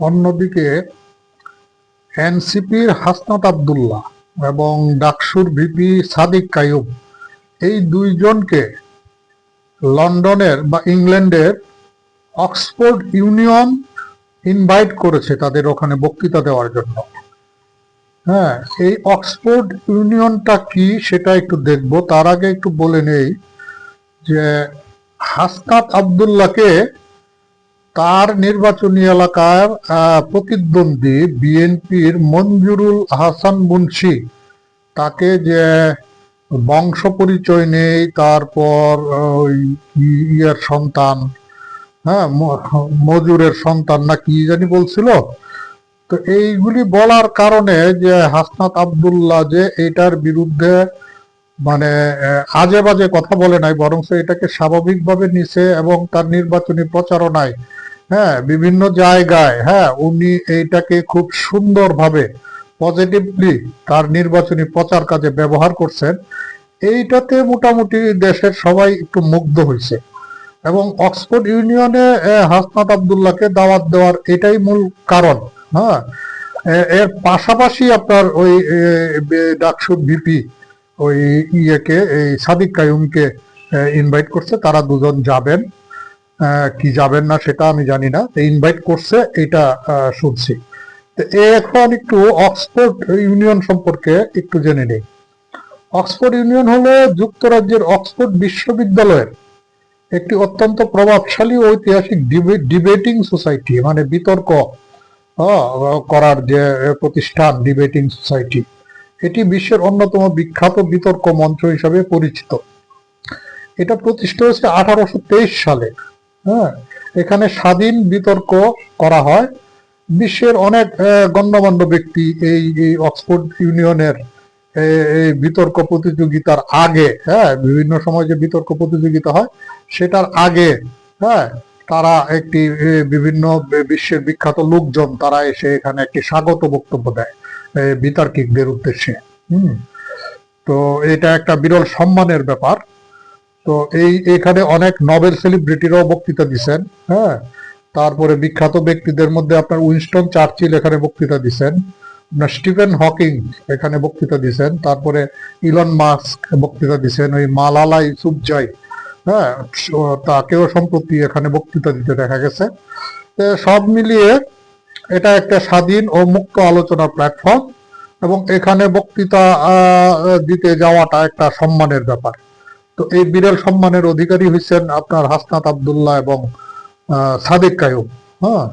অন্যদিকে এনসিপির হাসনাত আবদুল্লাহ এবং ডাকসুর ভিপি সাদিক কায়ুম, এই দুইজনকে লন্ডনের বা ইংল্যান্ডের অক্সফোর্ড ইউনিয়ন ইনভাইট করেছে তাদের ওখানে বক্তৃতা দেওয়ার জন্য। হ্যাঁ এই অক্সফোর্ড ইউনিয়নটা কি সেটা একটু দেখব। তার আগে একটু বলে নেই যে হাসনাত আবদুল্লাহকে তার নির্বাচনী এলাকার প্রতিদ্বন্দ্বী বিএনপির মঞ্জুরুল হাসান মুন্সি। তাকে যে বংশ পরিচয় নেই, তারপর ওই ইয়ের সন্তান হ্যাঁ মজুরের সন্তান না কি জানি বলছিল। তো এইগুলি বলার কারণে যে হাসনাত আবদুল্লাহ যে এটার বিরুদ্ধে মানে আজে বাজে কথা বলে নাই বরং এটাকে স্বাভাবিকভাবে নিছে এবং তার নির্বাচনী প্রচারণায় হ্যাঁ বিভিন্ন জায়গায় হ্যাঁ উনি এইটাকে খুব সুন্দরভাবে পজিটিভলি তার নির্বাচনী প্রচার কাজে ব্যবহার করছেন। এইটাতে মোটামুটি দেশের সবাই একটু মুগ্ধ হয়েছে। এবং অক্সফোর্ড ইউনিয়নে হাসনাত আবদুল্লাহকে দাওয়াত দেওয়ার এটাই মূল কারণ হ্যাঁ। এর পাশাপাশি আপনার ওই ডাকসুর ভিপি ওই ইয়েকে, এই সাদিক কায়ুমকে ইনভাইট করছে, তারা দুজন যাবেন। কি যাবেন না সেটা আমি জানি না। ইনভাইট করছে, এটা শুনছি। এখন একটু অক্সফোর্ড ইউনিয়ন সম্পর্কে একটু জেনে নেই। অক্সফোর্ড ইউনিয়ন হলো যুক্তরাজ্যের অক্সফোর্ড বিশ্ববিদ্যালয়ের একটি অত্যন্ত প্রভাবশালী ঐতিহাসিক ডিবেটিং সোসাইটি মানে বিতর্ক করার যে প্রতিষ্ঠান ডিবেটিং সোসাইটি এটি বিশ্বের অন্যতম বিখ্যাত বিতর্ক মঞ্চ হিসাবে পরিচিত। এটা প্রতিষ্ঠা হয়েছে আঠারোশো তেইশ সালে। হ্যাঁ এখানে স্বাধীন বিতর্ক করা হয়। বিশ্বের অনেক গণ্যমান্য ব্যক্তি এই অক্সফোর্ড ইউনিয়নের এই বিতর্ক প্রতিযোগিতার আগে হ্যাঁ বিভিন্ন সময় যে বিতর্ক প্রতিযোগিতা হয়, সেটার আগে হ্যাঁ তারা একটি বিভিন্ন বিশ্বের বিখ্যাত লোকজন, তারা এসে এখানে একটি স্বাগত বক্তব্য দেয় বিতার্কিকদের উদ্দেশ্যে। হুম, তো এটা একটা বিরল সম্মানের ব্যাপার। তো এই, এখানে অনেক নোবেল সেলিব্রিটিরাও বক্তৃতা দিচ্ছেন হ্যাঁ? তারপরে বিখ্যাত ব্যক্তিদের মধ্যে আপনার উইনস্টন চার্চিল এখানে বক্তৃতা দিচ্ছেন আপনার স্টিফেন হকিং এখানে বক্তৃতা দিচ্ছেন তারপরে ইলন মাস্ক বক্তৃতা দিচ্ছেন ওই মালালা ইউসুফজাই হ্যাঁ? তাকেও সম্প্রতি এখানে বক্তৃতা দিতে দেখা গেছে। সব মিলিয়ে এটা একটা স্বাধীন ও মুক্ত আলোচনার প্ল্যাটফর্ম এবং এখানে বক্তৃতা দিতে যাওয়াটা একটা সম্মানের ব্যাপার। তো এই বিরল সম্মানের অধিকারী হয়েছেন আপনার হাসনাত আবদুল্লাহ এবং সাদেক কায়ুব হ্যাঁ?